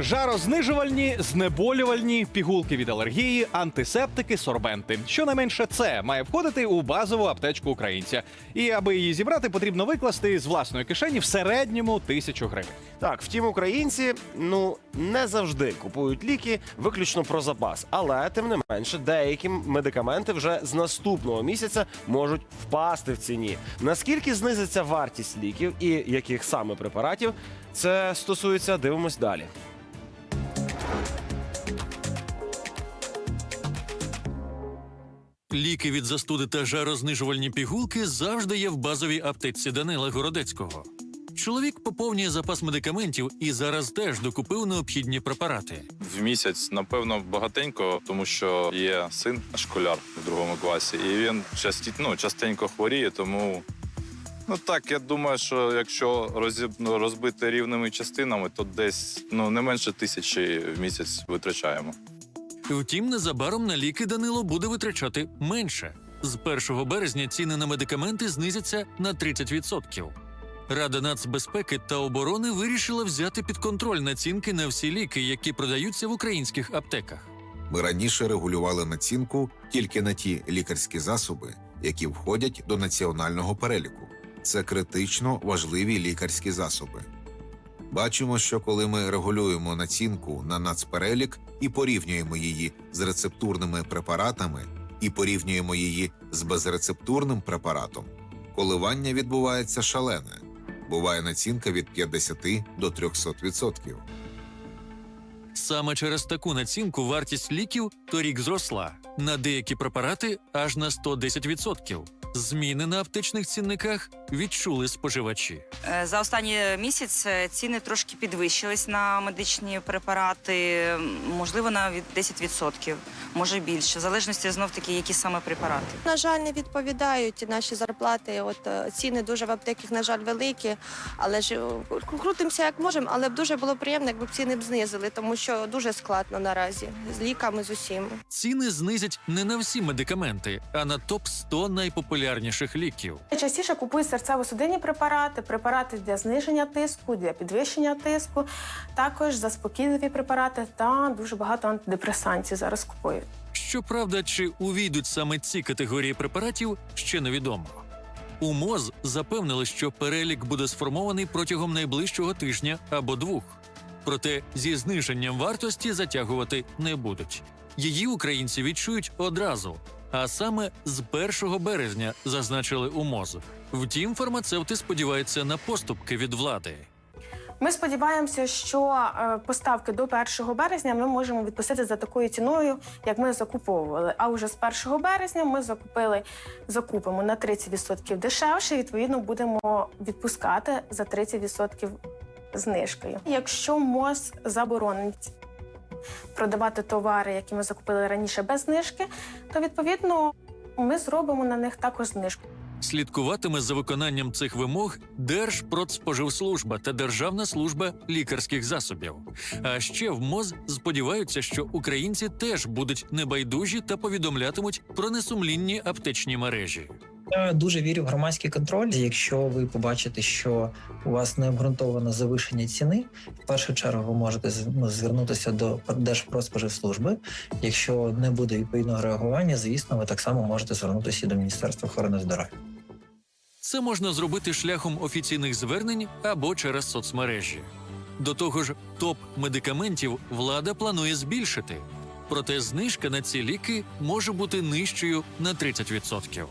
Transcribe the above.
Жарознижувальні, знеболювальні, пігулки від алергії, антисептики, сорбенти. Щонайменше це має входити у базову аптечку українця. І аби її зібрати, потрібно викласти з власної кишені в середньому тисячу гривень. Так, втім, українці ну не завжди купують ліки виключно про запас, але тим не менше, деякі медикаменти вже з наступного місяця можуть впасти в ціні. Наскільки знизиться вартість ліків і яких саме препаратів, це стосується, дивимось далі. Ліки від застуди та жарознижувальні пігулки завжди є в базовій аптеці Данила Городецького. Чоловік поповнює запас медикаментів і зараз теж докупив необхідні препарати. В місяць, напевно, багатенько, тому що є син школяр в другому класі, і він часті, ну, частенько хворіє, тому. Ну так, я думаю, що якщо розіб, ну, розбити рівними частинами, то десь ну, не менше тисячі в місяць витрачаємо. Втім, незабаром на ліки Данило буде витрачати менше. З 1 березня ціни на медикаменти знизяться на 30%. Рада нацбезпеки та оборони вирішила взяти під контроль націнки на всі ліки, які продаються в українських аптеках. Ми раніше регулювали націнку тільки на ті лікарські засоби, які входять до національного переліку. Це критично важливі лікарські засоби. Бачимо, що коли ми регулюємо націнку на нацперелік і порівнюємо її з рецептурними препаратами, і порівнюємо її з безрецептурним препаратом, коливання відбувається шалене. Буває націнка від 50 до 300%. Саме через таку націнку вартість ліків торік зросла на деякі препарати аж на 110%. Зміни на аптечних цінниках відчули споживачі. Е, За останній місяць е, ціни трошки підвищились на медичні препарати, можливо, на від 10%, може більше, в залежності знов таки, які саме препарати. На жаль, не відповідають наші зарплати. От е, ціни дуже в аптеках, на жаль, великі. Але ж крутимося як можемо, але б дуже було приємно, якби ціни б знизили, тому що дуже складно наразі з ліками з усім. Ціни знизять не на всі медикаменти, а на топ 100 найпопулярніших ліків. Частіше купують серцево-судинні препарати, препарати для зниження тиску, для підвищення тиску, також заспокійливі препарати та дуже багато антидепресантів зараз купують. Щоправда, чи увійдуть саме ці категорії препаратів, ще невідомо. У МОЗ запевнили, що перелік буде сформований протягом найближчого тижня або двох. Проте зі зниженням вартості затягувати не будуть. Її українці відчують одразу, а саме з 1 березня, зазначили у МОЗ. Втім, фармацевти сподіваються на поступки від влади. Ми сподіваємося, що е, поставки до 1 березня ми можемо відпустити за такою ціною, як ми закуповували. А вже з 1 березня ми закупили, закупимо на 30% дешевше. Відповідно, будемо відпускати за 30% знижкою. Якщо МОЗ заборонить продавати товари, які ми закупили раніше без знижки, то відповідно ми зробимо на них також знижку. Слідкуватиме за виконанням цих вимог Держпродспоживслужба та Державна служба лікарських засобів. А ще в МОЗ сподіваються, що українці теж будуть небайдужі та повідомлятимуть про несумлінні аптечні мережі. Я дуже вірю в громадський контроль. Якщо ви побачите, що у вас не обґрунтовано завишення ціни, в першу чергу ви можете ну, звернутися до Держпродспоживслужби. Якщо не буде відповідного реагування, звісно, ви так само можете звернутися до Міністерства охорони здоров'я. Це можна зробити шляхом офіційних звернень або через соцмережі. До того ж, топ медикаментів влада планує збільшити. Проте знижка на ці ліки може бути нижчою на 30%.